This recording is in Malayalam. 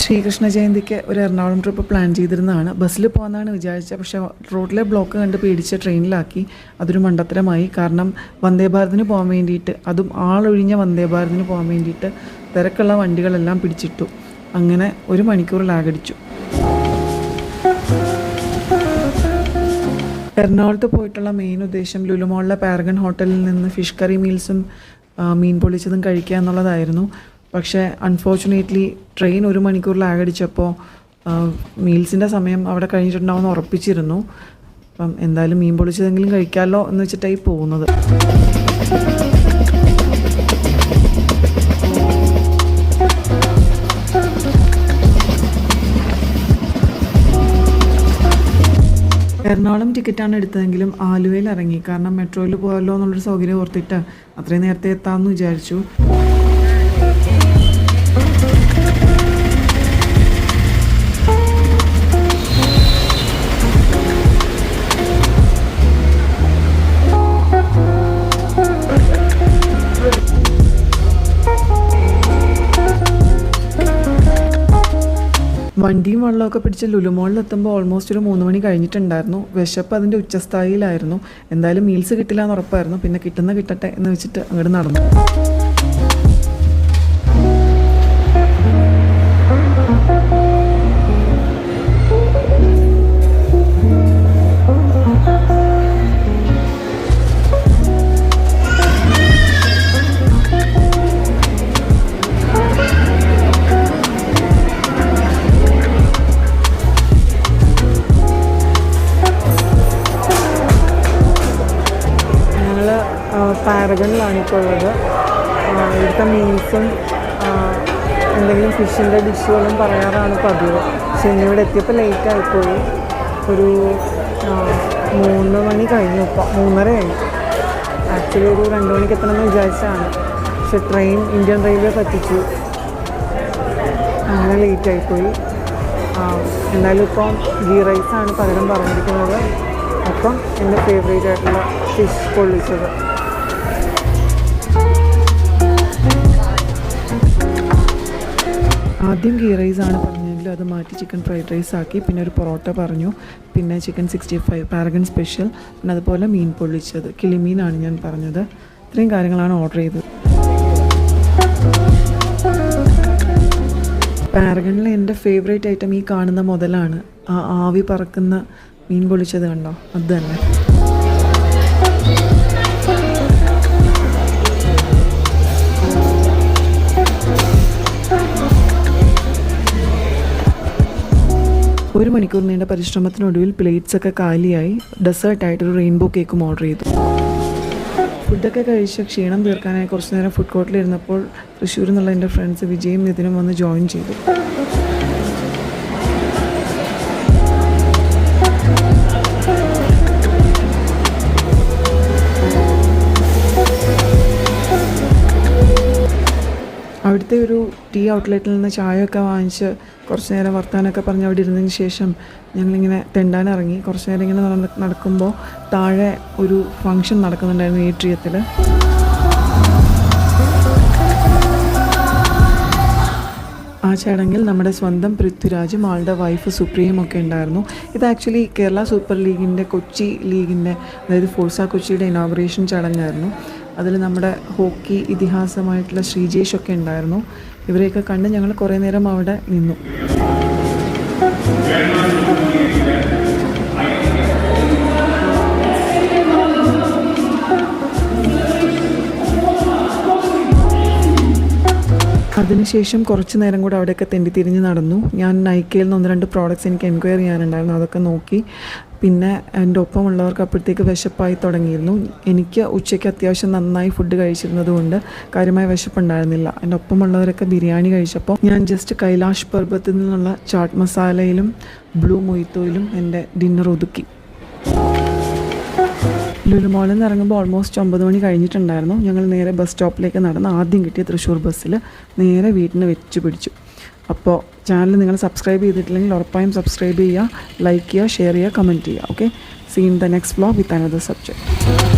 ശ്രീകൃഷ്ണ ജയന്തിക്ക് ഒരു എറണാകുളം ട്രിപ്പ് പ്ലാൻ ചെയ്തിരുന്നതാണ്. ബസ്സിൽ പോകാമെന്നാണ് വിചാരിച്ചത്. പക്ഷേ റോഡിലെ ബ്ലോക്ക് കണ്ട് പേടിച്ച് ട്രെയിനിലാക്കി അതൊരു മണ്ടത്തരമായി. കാരണം വന്ദേ ഭാരതിന് പോകാൻ വേണ്ടിയിട്ട് അതും ആളൊഴിഞ്ഞ വന്ദേ ഭാരതിന് പോകാൻ വേണ്ടിയിട്ട് തിരക്കുള്ള വണ്ടികളെല്ലാം പിടിച്ചിട്ടു. അങ്ങനെ ഒരു മണിക്കൂർ ലാഗടിച്ചു എറണാകുളത്ത് പോയിട്ടുള്ള മെയിൻ ഉദ്ദേശം ലുലുമോളിലെ പാരഗൺ ഹോട്ടലിൽ നിന്ന് ഫിഷ് കറി മീൽസും മീൻ പൊളിച്ചതും കഴിക്കുക എന്നുള്ളതായിരുന്നു. പക്ഷേ അൺഫോർച്ചുനേറ്റ്ലി ട്രെയിൻ ഒരു മണിക്കൂർ ലാഗടിച്ചപ്പോൾ മീൽസിന്റെ സമയം അവിടെ കഴിഞ്ഞിട്ടുണ്ടാവുമെന്ന് ഉറപ്പിച്ചിരുന്നു. അപ്പം എന്തായാലും മീൻ പൊളിച്ചതെങ്കിലും കഴിക്കാമല്ലോ എന്ന് വെച്ചിട്ടായി പോകുന്നത്. എറണാകുളം ടിക്കറ്റാണ് എടുത്തതെങ്കിലും ആലുവയിൽ ഇറങ്ങി. കാരണം മെട്രോയിൽ പോകാമല്ലോ എന്നുള്ളൊരു സൗകര്യം ഓർത്തിട്ട് അത്രയും നേരത്തെ എത്താമെന്ന് വിചാരിച്ചു. വണ്ടിയും വെള്ളമൊക്കെ പിടിച്ച് ലുലുമോളിലെത്തുമ്പോൾ ഓൾമോസ്റ്റ് ഒരു മൂന്ന് മണി കഴിഞ്ഞിട്ടുണ്ടായിരുന്നു. വിശപ്പ് അതിന്റെ ഉച്ചസ്ഥായിലായിരുന്നു എന്തായാലും മീൽസ് കിട്ടില്ല എന്ന് ഉറപ്പായിരുന്നു. പിന്നെ കിട്ടുന്ന കിട്ടട്ടെ എന്ന് വെച്ചിട്ട് അങ്ങോട്ട് നടന്നു. പാരഗണിലാണ് ഇപ്പോൾ ഉള്ളത് ഇവിടുത്തെ മീൽസും എന്തെങ്കിലും ഫിഷിന്റെ ഡിഷുകളും പറയാറാണ് പതിവ്. പക്ഷെ ഇന്നിവിടെ എത്തിയപ്പോൾ ലേറ്റ് ആയിപ്പോയി ഒരു മൂന്ന് മണി കഴിഞ്ഞു ഇപ്പോൾ മൂന്നര കഴിഞ്ഞു. ആക്ച്വലി ഒരു രണ്ട് മണിക്ക് എത്തണമെന്ന് വിചാരിച്ചാണ് പക്ഷെ ട്രെയിൻ ഇന്ത്യൻ റെയിൽവേ പറ്റിച്ചു. അങ്ങനെ ലേറ്റ് ആയിപ്പോയി എന്നാലും ഇപ്പം ഗീ റൈസാണ് പകരം പറഞ്ഞിരിക്കുന്നത്. അപ്പം എന്റെ ഫേവറേറ്റ് ആയിട്ടുള്ള ഫിഷ് പൊള്ളിച്ചത്. ആദ്യം ഗീ റൈസ് ആണ് പറഞ്ഞെങ്കിൽ അത് മാറ്റി ചിക്കൻ ഫ്രൈഡ് റൈസ് ആക്കി പിന്നെ ഒരു പൊറോട്ട പറഞ്ഞു പിന്നെ chicken sixty five Paragon special പിന്നെ അതുപോലെ മീൻ പൊള്ളിച്ചത് കിളിമീനാണ് ഞാൻ പറഞ്ഞത്. ഇത്രയും കാര്യങ്ങളാണ് ഓർഡർ ചെയ്തത്. പാരഗണിലെ എന്റെ ഫേവറേറ്റ് ഐറ്റം ഈ കാണുന്ന മുതലാണ്. ആ ആവി പറക്കുന്ന മീൻ പൊള്ളിച്ചത് കണ്ടോ? അത് തന്നെ. മണിക്കൂർ നീണ്ട പരിശ്രമത്തിനൊടുവിൽ പ്ലേറ്റ്സ് ഒക്കെ കാലിയായി. ഡെസേർട്ടായിട്ട് ഒരു റെയിൻബോ കേക്കും ഓർഡർ ചെയ്തു. ഫുഡൊക്കെ കഴിച്ച് ക്ഷീണം തീർക്കാനായി കുറച്ച് നേരം ഫുഡ് കോർട്ടിലിരുന്നപ്പോൾ തൃശ്ശൂരിൽ നിന്നുള്ള എന്റെ ഫ്രണ്ട്സ് വിജയും നിതിനും വന്ന് ജോയിൻ ചെയ്തു. അവിടുത്തെ ഒരു ടീ ഔട്ട്ലെറ്റിൽ നിന്ന് ചായയൊക്കെ വാങ്ങിച്ച് കുറച്ച് നേരം വർത്താനമൊക്കെ പറഞ്ഞ് അവിടെ ഇരുന്നതിന് ശേഷം ഞങ്ങളിങ്ങനെ തെണ്ടാൻ ഇറങ്ങി കുറച്ച് നേരം ഇങ്ങനെ നടക്കുമ്പോൾ താഴെ ഒരു ഫങ്ഷൻ നടക്കുന്നുണ്ടായിരുന്നു ഈ ട്രിയത്തിൽ ആ ചടങ്ങിൽ നമ്മുടെ സ്വന്തം പൃഥ്വിരാജും ആളുടെ വൈഫ് സുപ്രിയയും ഒക്കെ ഉണ്ടായിരുന്നു. ഇത് ആക്ച്വലി കേരള സൂപ്പർ ലീഗിന്റെ കൊച്ചി ലീഗിന്റെ അതായത് ഫോഴ്സ കൊച്ചിയുടെ ഇനോഗ്രേഷൻ ചടങ്ങായിരുന്നു. അതിൽ നമ്മുടെ ഹോക്കി ഇതിഹാസമായിട്ടുള്ള ശ്രീജേഷ് ഒക്കെ ഉണ്ടായിരുന്നു. ഇവരെയൊക്കെ കണ്ട് ഞങ്ങൾ കുറേ നേരം അവിടെ നിന്നു. അതിനുശേഷം കുറച്ച് നേരം കൂടെ അവിടെയൊക്കെ തെണ്ടി തിരിഞ്ഞ് നടന്നു. ഞാൻ നൈക്കയിൽ നിന്ന് ഒന്ന് രണ്ട് പ്രോഡക്റ്റ്സ് എനിക്ക് എൻക്വയറി ചെയ്യാനുണ്ടായിരുന്നു. അതൊക്കെ നോക്കി. പിന്നെ എന്റെ ഒപ്പമുള്ളവർക്ക് അപ്പോഴത്തേക്ക് വിശപ്പായി തുടങ്ങിയിരുന്നു. എനിക്ക് ഉച്ചയ്ക്ക് അത്യാവശ്യം നന്നായി ഫുഡ് കഴിച്ചിരുന്നത് കൊണ്ട് കാര്യമായ വിശപ്പുണ്ടായിരുന്നില്ല. എന്റെ ഒപ്പമുള്ളവരൊക്കെ ബിരിയാണി കഴിച്ചപ്പോൾ ഞാൻ ജസ്റ്റ് കൈലാഷ് പർബത്തിൽ നിന്നുള്ള ചാട്ട് മസാലയിലും ബ്ലൂ മൊയ്ത്തോയിലും എന്റെ ഡിന്നർ ഒതുക്കി. ലുലുമോളിൽ നിന്ന് ഇറങ്ങുമ്പോൾ ഓൾമോസ്റ്റ് ഒമ്പത് മണി കഴിഞ്ഞിട്ടുണ്ടായിരുന്നു. ഞങ്ങൾ നേരെ ബസ് സ്റ്റോപ്പിലേക്ക് നടന്ന് ആദ്യം കിട്ടിയ തൃശ്ശൂർ ബസ്സിൽ നേരെ വീട്ടിന് വെച്ച് പിടിച്ചു. അപ്പോൾ ചാനൽ നിങ്ങൾ സബ്സ്ക്രൈബ് ചെയ്തിട്ടില്ലെങ്കിൽ ഉറപ്പായും സബ്സ്ക്രൈബ് ചെയ്യുക ലൈക്ക് ചെയ്യുക ഷെയർ ചെയ്യുക കമന്റ് ചെയ്യുക okay see in the next blog with another subject